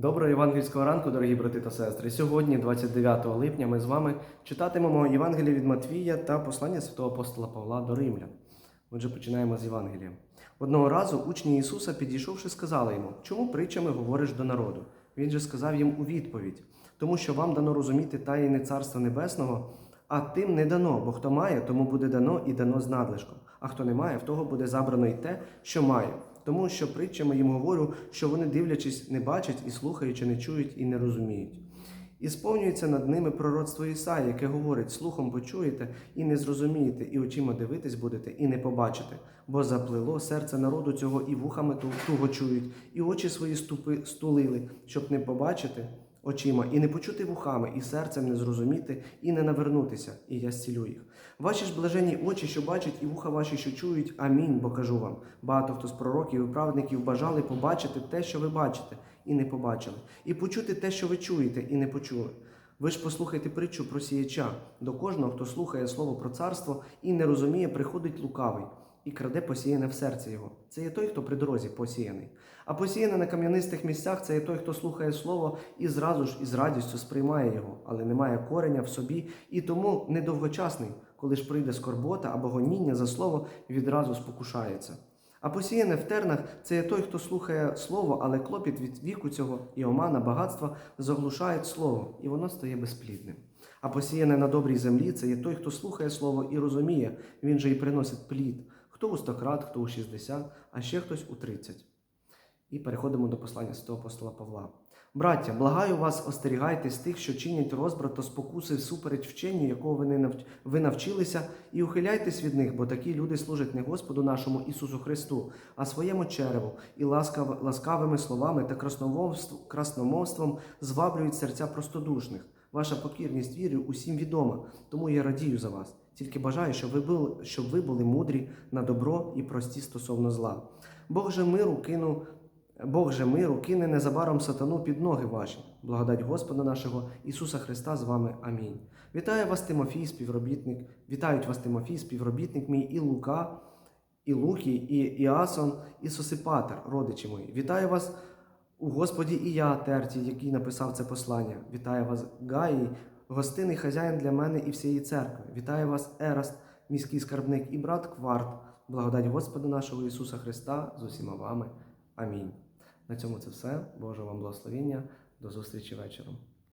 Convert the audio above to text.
Доброго євангельського ранку, дорогі брати та сестри. Сьогодні, 29 липня, ми з вами читатимемо Євангеліє від Матвія та послання святого апостола Павла до Римлян. Отже, починаємо з Євангелія. Одного разу учні Ісуса, підійшовши, сказали йому, чому притчами говориш до народу? Він же сказав їм у відповідь, тому що вам дано розуміти таїни Царства Небесного, а тим не дано, бо хто має, тому буде дано і дано з надлишком. А хто не має, в того буде забрано й те, що має. Тому що притчами їм говорю, що вони, дивлячись, не бачать і слухаючи, не чують і не розуміють. І сповнюється над ними пророцтво Ісаї, яке говорить: слухом почуєте і не зрозумієте, і очима дивитись будете, і не побачите, бо заплило серце народу цього, і вухами ту- туго чують, і очі свої ступи стулили, щоб не побачити очима, і не почути вухами, і серцем не зрозуміти, і не навернутися, і я зцілю їх. Ваші ж блажені очі, що бачать, і вуха ваші, що чують, амінь, бо кажу вам. Багато хто з пророків і праведників бажали побачити те, що ви бачите, і не побачили, і почути те, що ви чуєте, і не почули. Ви ж послухайте притчу про сіяча. До кожного, хто слухає слово про царство і не розуміє, приходить лукавий і краде посіяне в серці його. Це є той, хто при дорозі посіяний. А посіяне на кам'янистих місцях це є той, хто слухає слово і зразу ж із радістю сприймає його, але не має кореня в собі і тому недовгочасний, коли ж прийде скорбота або гоніння за слово, відразу спокушається. А посіяне в тернах це є той, хто слухає слово, але клопіт від віку цього і омана багатства заглушають слово, і воно стає безплідним. А посіяне на добрій землі це є той, хто слухає слово і розуміє, він же і приносить плід. Хто у стократ, хто у 60, а ще хтось у 30. І переходимо до послання святого апостола Павла. Браття, благаю вас, остерігайтесь тих, що чинять розбрат та спокуси всупереч вченню, якого ви, навчилися, і ухиляйтесь від них, бо такі люди служать не Господу нашому Ісусу Христу, а своєму череву, і ласкав... ласкавими словами та красномовств... красномовством зваблюють серця простодушних. Ваша покірність вірі усім відома, тому я радію за вас. Тільки бажаю, щоб ви були, щоб ви були мудрі на добро і прості стосовно зла. Бог же миру кинув Бог же миру кине незабаром сатану під ноги ваші. Благодать Господа нашого Ісуса Христа з вами. Амінь. Вітаю вас, Тимофій, співробітник. Вітають вас, Тимофій, співробітник мій і Лука, і Лукій, і Іасон, і Сосипатер, родичі мої. Вітаю вас у Господі і я, Тертій, який написав це послання. Вітаю вас, Гаїй, гостинний хазяїн для мене і всієї церкви. Вітаю вас, Ераст, міський скарбник і брат Кварт. Благодать Господа нашого Ісуса Христа з усіма вами. Амінь. На цьому це все. Божого вам благословення. До зустрічі вечором.